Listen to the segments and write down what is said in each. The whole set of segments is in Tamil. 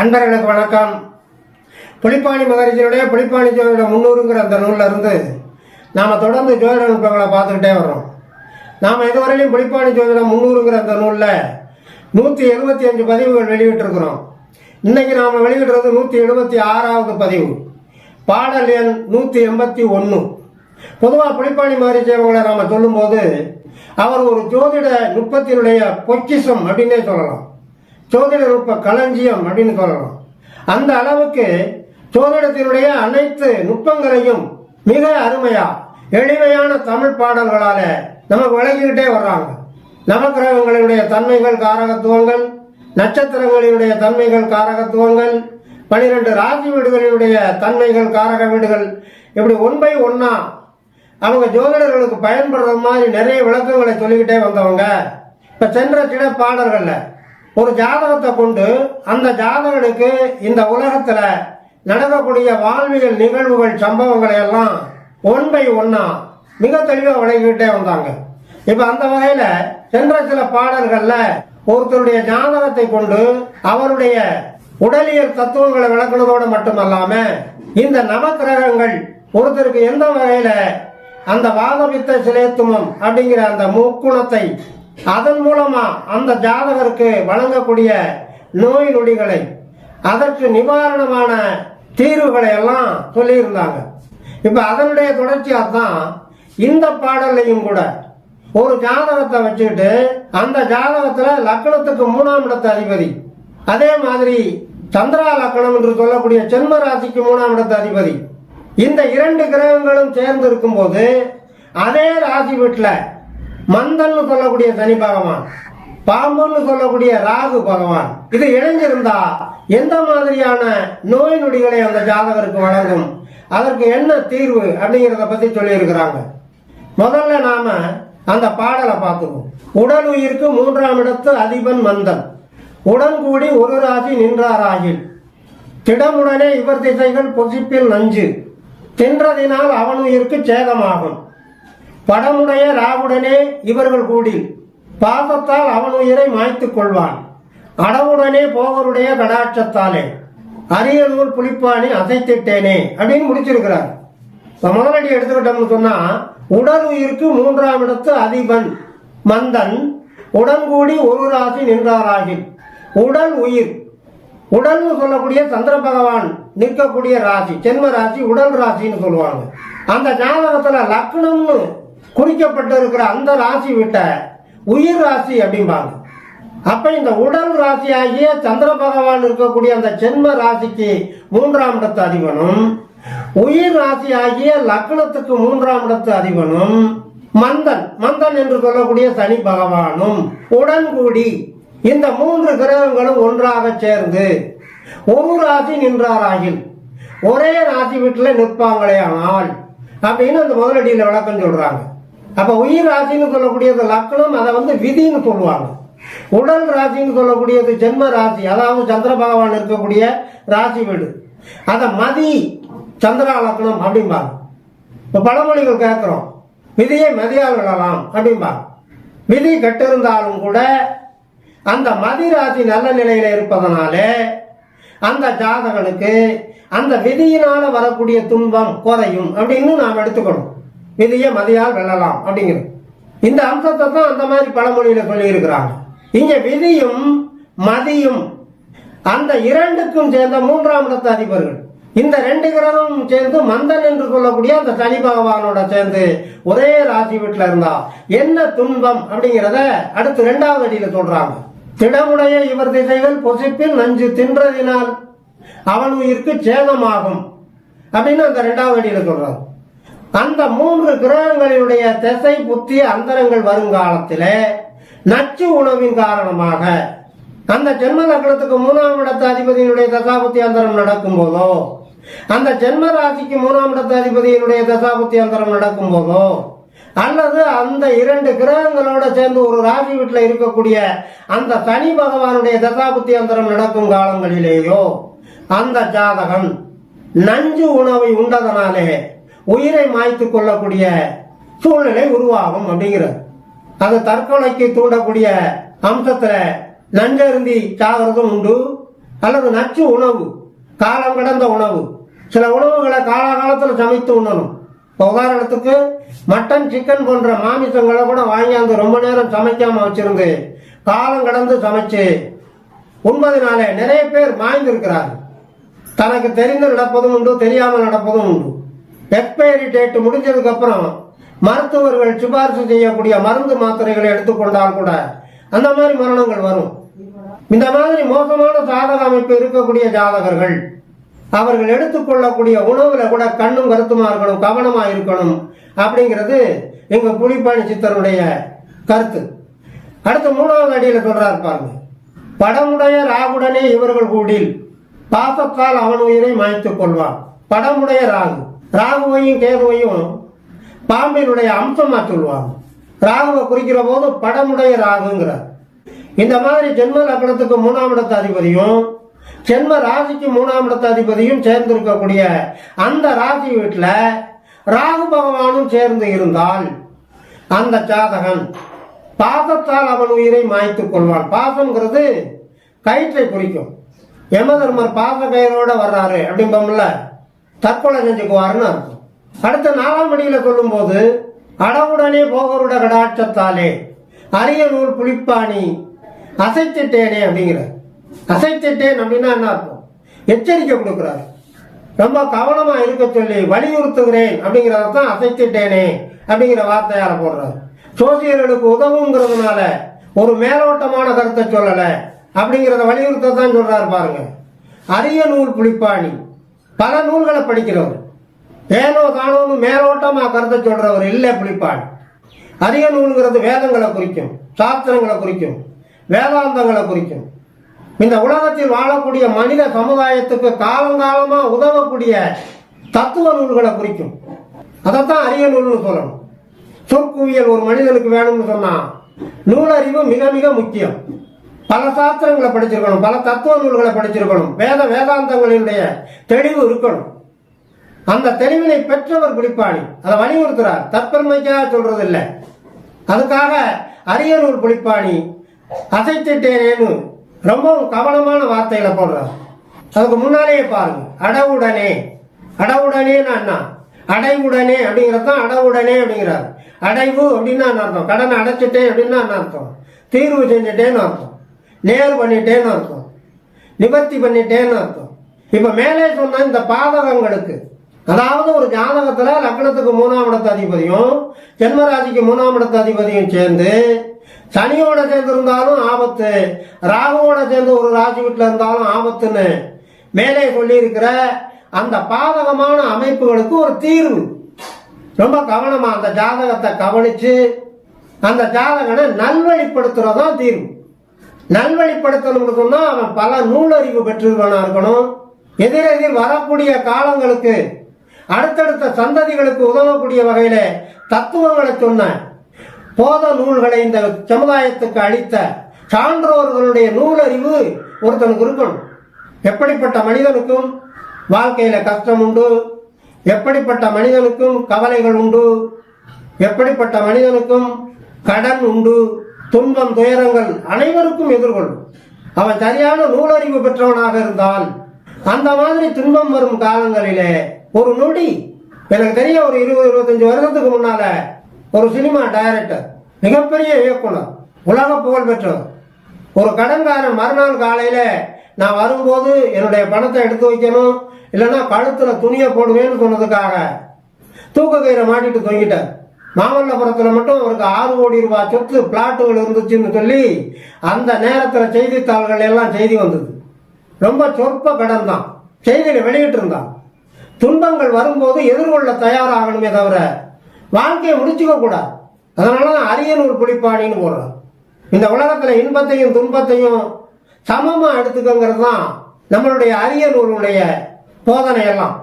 அன்பர்களுக்கு வணக்கம். புலிப்பாணி மகரிஜியுடைய புலிப்பாணி ஜோதிட முன்னூறுங்கிற அந்த நூல்ல இருந்து நாம் தொடர்ந்து ஜோதிட நுட்பங்களை பார்த்துக்கிட்டே வர்றோம். நாம் இதுவரையிலும் புலிப்பாணி ஜோதிடம் முன்னூறுங்கிற அந்த நூலில் நூற்றி எழுபத்தி அஞ்சு பதிவுகள் வெளியிட்டிருக்கிறோம். இன்னைக்கு நாம் வெளியிடுறது நூற்றி எழுபத்தி ஆறாவது பதிவு. பாடல் எண் நூற்றி எண்பத்தி ஒன்று பொதுவாக புலிப்பாணி மகரிஷி அவங்களை நாம் சொல்லும்போது அவர் ஒரு ஜோதிட நுட்பத்தினுடைய பொக்கிசம் அப்படின்னே சொல்லலாம். ஜோதிட ரூப களஞ்சியம் அப்படின்னு சொல்லலாம். அந்த அளவுக்கு ஜோதிடத்தினுடைய அனைத்து நுட்பங்களையும் மிக அருமையா எளிமையான தமிழ் பாடல்களால நமக்கு விளங்கிக்கிட்டே வர்றாங்க. நவக்கிரகங்களினுடைய தன்மைகள் காரகத்துவங்கள் நட்சத்திரங்களினுடைய தன்மைகள் காரகத்துவங்கள் பனிரெண்டு ராசி வீடுகளினுடைய தன்மைகள் காரக வீடுகள். இப்படி ஒன் பை ஒன்னா அவங்க ஜோதிடர்களுக்கு பயன்படுற மாதிரி நிறைய விளக்கங்களை சொல்லிக்கிட்டே வந்தவங்க. இப்ப சென்ற சில பாடல்கள்ல ஒரு ஜாதகத்தை கொண்டு அந்த ஜாதகனுக்கு இந்த உலகத்துல நடக்கக்கூடிய வாழ்வியல் நிகழ்வுகள் சம்பவங்களை எல்லாம் ஒன் பை ஒன்னா மிக தெளிவா விளங்கிக்கிட்டே வந்தாங்க. இப்ப அந்த வகையில சென்ற சில பாடல்கள்ல ஒருத்தருடைய ஜாதகத்தை கொண்டு அவருடைய உடலியல் தத்துவங்களை விளக்குனதோடு மட்டுமல்லாம இந்த நவக்கிரகங்கள் ஒருத்தருக்கு எந்த வகையில அந்த வாதவித்த சிலேத்துமம் அப்படிங்கிற அந்த முக்குணத்தை அதன் மூலமா அந்த ஜாதகருக்கு வழங்கக்கூடிய நோய் நொடிகளை அதற்கு நிவாரணமான தீர்வுகளை எல்லாம் சொல்லியிருந்தாங்க. இப்ப அதனுடைய தொடர்ச்சியா தான் இந்த பாடல்லையும் கூட ஒரு ஜாதகத்தை வச்சுக்கிட்டு அந்த ஜாதகத்துல லக்னத்துக்கு மூணாம் இடத்து அதிபதி. அதே மாதிரி சந்திரா லக்னம் என்று சொல்லக்கூடிய ஜென்ம ராசிக்கு மூணாம் இடத்து அதிபதி. இந்த இரண்டு கிரகங்களும் சேர்ந்து இருக்கும்போது அதே ராசி வீட்டில் மந்தல்னு சொல்லக்கூடிய சனி பகவான் பாம்புன்னு சொல்லக்கூடிய ராகு பகவான். இது இணைஞ்சிருந்தா எந்த மாதிரியான நோய் நொடிகளை அந்த ஜாதகருக்கு வழங்கும்? அதற்கு என்ன தீர்வு அப்படிங்கிறத பத்தி சொல்லி இருக்கிறாங்க முதல்ல நாம அந்த பாடலை பார்த்துக்குவோம். உடல் உயிருக்கு மூன்றாம் இடத்து அதிபன் மந்தன். உடன் கூடி ஒரு ராசி நின்றாராகில். திடமுடனே இவர் திசைகள் பொசிப்பில் நஞ்சு. தின்றதினால் அவன் உயிருக்கு சேதமாகும். படமுடைய ராவுடனே இவர்கள் கூடி பாசத்தால் அவன் உயிரை மாய்த்துக் கொள்வான். அடவுடனே போவருடைய கடாட்சத்தாலே. அரியலூர் நூல் அசைத்திட்டேனே அப்படின்னு முடிச்சிருக்கிறார். இப்ப முதலடி எடுத்துக்கிட்டோம்னு சொன்னா உடல் உயிருக்கு மூன்றாம் இடத்து அதிபன் மந்தன் உடன்கூடி ஒரு ராசி நின்றாராகில். உடல் உயிர். உடல்னு சொல்லக்கூடிய சந்திர பகவான் நிற்கக்கூடிய ராசி ஜென்ம ராசி உடல் ராசின்னு சொல்லுவாங்க. அந்த ஜாதகத்துல லக்னம்னு குறிக்கப்பட்டு இருக்கிற அந்த ராசி விட்ட உயிர் ராசி அப்படிம்பாங்க. அப்ப இந்த உடல் ராசி ஆகிய சந்திர பகவான் இருக்கக்கூடிய அந்த ஜென்ம ராசிக்கு மூன்றாம் இடத்து அதிபனும் உயிர் ராசி ஆகிய லக்னத்துக்கு மூன்றாம் இடத்து அதிபனும் மந்தன் மந்தன் என்று சொல்லக்கூடிய சனி பகவானும் உடன்கூடி இந்த மூன்று கிரகங்களும் ஒன்றாக சேர்ந்து ஒரு ராசி நின்றாராகில் ஒரே ராசி வீட்டுல நிற்பாங்களே ஆனால் அப்படின்னு அந்த முதலடியில விளக்கம் சொல்றாங்க. அப்ப உயிர் ராசின்னு சொல்லக்கூடியது லக்னம் அதை வந்து விதின்னு சொல்லுவாங்க. உடல் ராசின்னு சொல்லக்கூடியது ஜென்ம ராசி அதாவது சந்திர பகவான் இருக்கக்கூடிய ராசி வீடு. அத மதி சந்திரா லக்னம் அப்படிம்பாங்க. இப்ப பழமொழிகள் கேட்கிறோம் விதியை மதியால் விழலாம் அப்படிம்பாங்க. விதி கெட்டிருந்தாலும் கூட அந்த மதி ராசி நல்ல நிலையில இருப்பதனாலே அந்த ஜாதகனுக்கு அந்த விதியினால வரக்கூடிய துன்பம் குறையும் அப்படின்னு நாம் எடுத்துக்கணும். விதியை மதியால் வெல்லலாம் அப்படிங்கிறது இந்த அம்சத்தை தான் அந்த மாதிரி பழமொழியில சொல்லி இருக்கிறாங்க இங்க விதியும் மதியும் அந்த இரண்டுக்கும் சேர்ந்த மூன்றாம் இடத்து அதிபர்கள். இந்த ரெண்டு கிரகமும் சேர்ந்து மந்தன் என்று சொல்லக்கூடிய அந்த சனி பகவானோட சேர்ந்து ஒரே ராசி வீட்டுல இருந்தா என்ன துன்பம் அப்படிங்கிறத அடுத்து ரெண்டாவது அடியில சொல்றாங்க. திடமுடைய இவர் திசைகள் பொசிப்பில் நஞ்சு தின்றதினால் அவன் உயிருக்கு சேதமாகும் அப்படின்னு அந்த ரெண்டாவது அடியில சொல்றாங்க. அந்த மூன்று கிரகங்களினுடைய திசை புத்திய அந்தரங்கள் வருங்காலத்திலே நச்சு உணவின் காரணமாக அந்த ஜென்ம லக்னத்துக்கு மூணாம் இடத்து அதிபதியினுடைய தசாபுத்தி அந்தரம் நடக்கும் போதோ அந்த ஜென்ம ராசிக்கு மூணாம் இடத்து அதிபதியினுடைய தசாபுத்தி அந்தரம் நடக்கும் போதோ அல்லது அந்த இரண்டு கிரகங்களோட சேர்ந்து ஒரு ராசி வீட்டில் இருக்கக்கூடிய அந்த சனி பகவானுடைய தசாபுத்தி அந்தரம் நடக்கும் காலங்களிலேயோ அந்த ஜாதகன் நஞ்சு உணவை உண்டதனாலே உயிரை மாய்த்து கொள்ளக்கூடிய சூழ்நிலை உருவாகும் அப்படிங்கிறது அது தற்கொலைக்கு தூண்டக்கூடிய அம்சத்துல நஞ்சருந்தி சாகிறதும் உண்டு அல்லது நச்சு உணவு காலம் கடந்த உணவு. சில உணவுகளை காலாகாலத்தில் சமைத்து உண்ணணும். உதாரணத்துக்கு மட்டன் சிக்கன் போன்ற மாமிசங்களை கூட வாங்கியாந்து ரொம்ப நேரம் சமைக்காம வச்சிருந்து காலம் கடந்து சமைச்சு உண்பதினாலே நிறைய பேர் மாய்ந்திருக்கிறார் தனக்கு தெரிந்து நடப்பதும் உண்டு தெரியாமல் நடப்பதும் உண்டு. எக்ஸ்பைரி டேட் முடிஞ்சதுக்கு அப்புறம் மருத்துவர்கள் சிபாரிசு செய்யக்கூடிய மருந்து மாத்திரைகளை எடுத்துக்கொண்டால் கூட அந்த மாதிரி மரணங்கள் வரும். இந்த மாதிரி மோசமான ஜாதக அமைப்பு இருக்கக்கூடிய ஜாதகர்கள் அவர்கள் எடுத்துக்கொள்ளக்கூடிய உணவுல கூட கண்ணும் கருத்துமா இருக்கணும் கவனமா இருக்கணும் அப்படிங்கிறது எங்க புலிப்பாணி சித்தருடைய கருத்து. அடுத்து மூணாவது அடியில சொல்றாரு பாருங்க. படமுடைய ராகுடனே இவர்கள் கூடில் பாசத்தால் அவன் உயிரை மாய்த்துக் கொள்வான். படமுடைய ராகு. ராகுவையும் கேதுவையும் பாம்பினுடைய அம்சமா சொல்லுவாங்க. ராகுவை குறிக்கிற போது படமுடைய ராகுங்கிறார். இந்த மாதிரி ஜென்ம லக்னத்துக்கு மூணாம் இடத்து அதிபதியும் ஜென்ம ராசிக்கு மூணாம் இடத்த அதிபதியும் சேர்ந்து இருக்கக்கூடிய அந்த ராசி வீட்டில் ராகு பகவானும் சேர்ந்து இருந்தால் அந்த ஜாதகன் பாசத்தால் அவன் உயிரை மாய்த்துக் கொள்வான். பாசம்ங்கிறது கயிற்றை குறிக்கும். யமதர்மர் பாச கயிறோட வர்றாரு அப்படிம்பம்ல தற்கொலை செஞ்சுக்குவாருன்னு அர்த்தம். அடுத்த நாலாம் மணியில சொல்லும்போது அடவுடனே போகருட கடாட்சத்தாலே அரிய நூல் புளிப்பாணி அசைத்திட்டேனே அப்படிங்கிற அசைத்திட்டேன் அப்படின்னா என்ன அர்த்தம்? எச்சரிக்கை கொடுக்கிறார். ரொம்ப கவனமா இருக்க சொல்லி வலியுறுத்துகிறேன் அப்படிங்கிறத தான் அசைத்திட்டேனே அப்படிங்கிற வார்த்தையால போடுறாரு. சோசியர்களுக்கு உதவுங்கிறதுனால ஒரு மேலோட்டமான கருத்தை சொல்லல அப்படிங்கிறத வலியுறுத்த தான் சொல்றாரு பாருங்க. அரிய நூல் புளிப்பாணி. பல நூல்களை படிக்கிறவர். ஏனோ காணோன்னு மேலோட்டமா கருத்தை சொல்றவர் இல்லை பிடிப்பாள் அரிய நூல்ங்கிறது வேதங்களை குறிக்கும் சாஸ்திரங்களை குறிக்கும் வேதாந்தங்களை குறிக்கும். இந்த உலகத்தில் வாழக்கூடிய மனித சமுதாயத்துக்கு காலங்காலமா உதவக்கூடிய தத்துவ நூல்களை குறிக்கும். அதைத்தான் அரிய நூல்னு சொல்லணும். சொற்குவியல் ஒரு மனிதனுக்கு வேணும்னு சொன்னா நூலறிவு மிக மிக முக்கியம். பல சாஸ்திரங்களை படிச்சிருக்கணும் பல தத்துவ நூல்களை படிச்சிருக்கணும் வேத வேதாந்தங்களினுடைய தெளிவு இருக்கணும். அந்த தெளிவினை பெற்றவர் புலிப்பாணி. அதை வலியுறுத்துறார். தற்பெருமைக்காக சொல்றது இல்லை அதுக்காக அரிய நூல் பிடிப்பாணி அசைத்திட்டேனேன்னு ரொம்பவும் கவனமான வார்த்தைகளை போடுறார். அதுக்கு முன்னாலேயே பாருங்க. அடவுடனே. அடவுடனேன்னு அண்ணா? அடைவுடனே அப்படிங்கிறது தான் அடவுடனே அப்படிங்கிறார். அடைவு அப்படின்னா என்ன அர்த்தம்? கடனை அடைச்சிட்டேன் அப்படின்னா என்ன அர்த்தம்? தீர்வு செஞ்சுட்டேன்னு அர்த்தம். நேர் பண்ணிட்டேன்னு அர்த்தம். நிவர்த்தி பண்ணிட்டேன்னு அர்த்தம். இப்ப மேலே சொன்ன இந்த பாதகங்களுக்கு அதாவது ஒரு ஜாதகத்துல லக்னத்துக்கு மூணாம் இடத்து அதிபதியும் ஜென்மராசிக்கு மூணாம் இடத்து அதிபதியும் சேர்ந்து சனியோட சேர்ந்து இருந்தாலும் ஆபத்து ராகுவோட சேர்ந்து ஒரு ராசி வீட்டுல இருந்தாலும் ஆபத்துன்னு மேலே சொல்லியிருக்கிற அந்த பாதகமான அமைப்புகளுக்கு ஒரு தீர்வு. ரொம்ப கவனமா அந்த ஜாதகத்தை கவனிச்சு அந்த ஜாதகனை நல்வழிப்படுத்துறதான் தீர்வு. நல்வழிப்படுத்தணும்னு சொன்னா அவன் பல நூலறிவு பெற்றிருவனா இருக்கணும்? எதிரெதிர் வரக்கூடிய காலங்களுக்கு அடுத்தடுத்த சந்ததிகளுக்கு உதவக்கூடிய வகையில தத்துவங்களை சொன்ன போத நூல்களை இந்த சமுதாயத்துக்கு அளித்த சான்றோர்களுடைய நூலறிவு ஒருத்தனுக்கு இருக்கணும். எப்படிப்பட்ட மனிதனுக்கும் வாழ்க்கையில கஷ்டம் உண்டு? எப்படிப்பட்ட மனிதனுக்கும் கவலைகள் உண்டு? எப்படிப்பட்ட மனிதனுக்கும் கடன் உண்டு? துன்பம் துயரங்கள் அனைவருக்கும் எதிர்கொள்ளும். அவன் சரியான நூலறிவு பெற்றவனாக இருந்தால் அந்த மாதிரி துன்பம் வரும் காலங்களிலே ஒரு நொடி எனக்கு தெரிய ஒரு இருபது இருபத்தஞ்சு வருஷத்துக்கு முன்னால ஒரு சினிமா டைரக்டர் மிகப்பெரிய இயக்குனர் உலக புகழ் பெற்றவர். ஒரு கடன்காரன் மறுநாள் காலையில நான் வரும்போது என்னுடைய பணத்தை எடுத்து வைக்கணும் இல்லைன்னா கழுத்துல துணியை போடுவேன்னு சொன்னதுக்காக தூக்க கயிறை மாட்டிட்டு தொங்கிட்டார். மாமல்லபுரத்துல மட்டும் அவருக்கு ஆறு கோடி ரூபாய் சொத்து பிளாட்டுகள் இருந்துச்சுன்னு சொல்லி அந்த நேரத்துல செய்தித்தாள்கள் எல்லாம் செய்தி வந்தது. ரொம்ப சொற்ப கடன் தான். செய்தியில வெளியிட்டு இருந்தான். துன்பங்கள் வரும்போது எதிர்கொள்ள தயாராகணுமே தவிர வாழ்க்கையை முடிச்சுக்க கூடாது. அதனால தான் அரியனூர் புலிப்பாணின்னு போடுறான். இந்த உலகத்துல இன்பத்தையும் துன்பத்தையும் சமமா எடுத்துக்கங்கிறது தான் நம்மளுடைய அரியனூருடைய போதனை எல்லாம்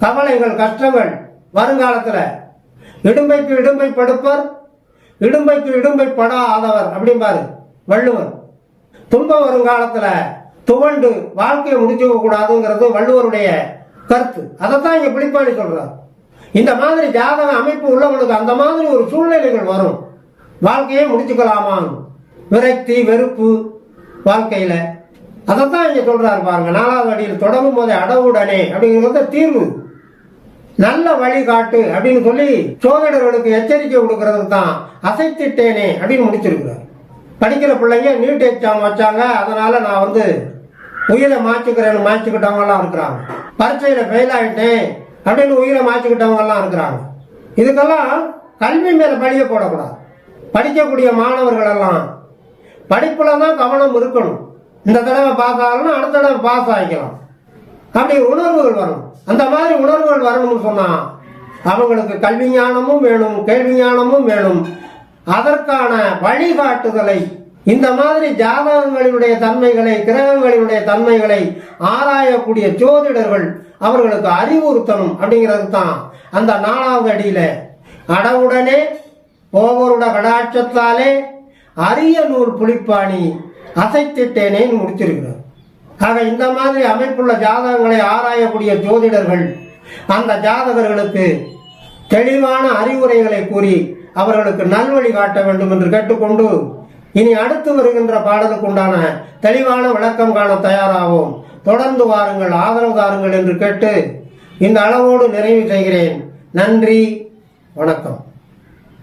கவலைகள் கஷ்டங்கள் வருங்காலத்துல இடும்பைக்கு இடும்பை படுப்பர் இடும்பைக்கு இடும்பை படாதவர் அப்படிம்பாரு வள்ளுவர். துன்பம் வரும் காலத்துல துவண்டு வாழ்க்கையை முடிச்சுக்க கூடாதுங்கிறது வள்ளுவருடைய கருத்து. அதைத்தான் இங்க பிடிப்பாடி சொல்றார். இந்த மாதிரி ஜாதக அமைப்பு உள்ளவனுக்கு அந்த மாதிரி ஒரு சூழ்நிலைகள் வரும். வாழ்க்கையை முடிச்சுக்கலாமா விரக்தி வெறுப்பு வாழ்க்கையில. அதைத்தான் இங்க சொல்றாரு பாருங்க நாலாவது அடியில் தொடங்கும் போதே அடவுடனே அப்படிங்கிறது தீர்வு. நல்ல வழிகாட்டு அப்படின்னு சொல்லி சோதரர்களுக்கு எச்சரிக்கை கொடுக்கறது தான் அசைத்திட்டேனே அப்படின்னு முடிச்சிருக்கிறார். படிக்கிற பிள்ளைங்க நீட் எக்ஸாம் வச்சாங்க அதனால நான் வந்து உயிரை மாச்சுக்கிறேன்னு மாச்சுக்கிட்டவங்க எல்லாம் இருக்கிறாங்க. பரீட்சையில ஃபெயில் ஆயிட்டேன் அப்படின்னு உயிரை மாச்சுக்கிட்டவங்க எல்லாம் இருக்கிறாங்க. இதுக்கெல்லாம் கல்வி மேல பழிய போடக்கூடாது. படிக்கக்கூடிய மாணவர்கள் எல்லாம் படிப்புல தான் கவனம் இருக்கணும். இந்த தடவை பாஸ் ஆகலாம் அடுத்த தடவை பாஸ் ஆகிக்கலாம். அப்படி உணர்வுகள் வரணும். அந்த மாதிரி உணர்வுகள் வரணும்னு சொன்னா அவங்களுக்கு கல்வி ஞானமும் வேணும் கேள்வி ஞானமும் வேணும். அதற்கான வழிகாட்டுதலை இந்த மாதிரி ஜாதகங்களினுடைய தன்மைகளை கிரகங்களினுடைய தன்மைகளை ஆராயக்கூடிய ஜோதிடர்கள் அவர்களுக்கு அறிவுறுத்தணும் அப்படிங்கிறது தான் அந்த நாலாவது அடியில. அடவுடனே போகருட கடாட்சத்தாலே அரிய நூல் புளிப்பாணி அசைத்திட்டேனேன்னு முடிச்சிருக்கிறார். ஆக இந்த மாதிரி அமைப்புள்ள ஜாதகங்களை ஆராயக்கூடிய ஜோதிடர்கள் அந்த ஜாதகர்களுக்கு தெளிவான அறிவுரைகளை கூறி அவர்களுக்கு நல்வழி காட்ட வேண்டும் என்று கேட்டுக்கொண்டு இனி அடுத்து வருகின்ற பாடலுக்குண்டான தெளிவான விளக்கம் காண தயாராகும் தொடர்ந்து வாருங்கள் ஆதரவு தாருங்கள் என்று கேட்டு இந்த அளவோடு நிறைவு செய்கிறேன். நன்றி வணக்கம்.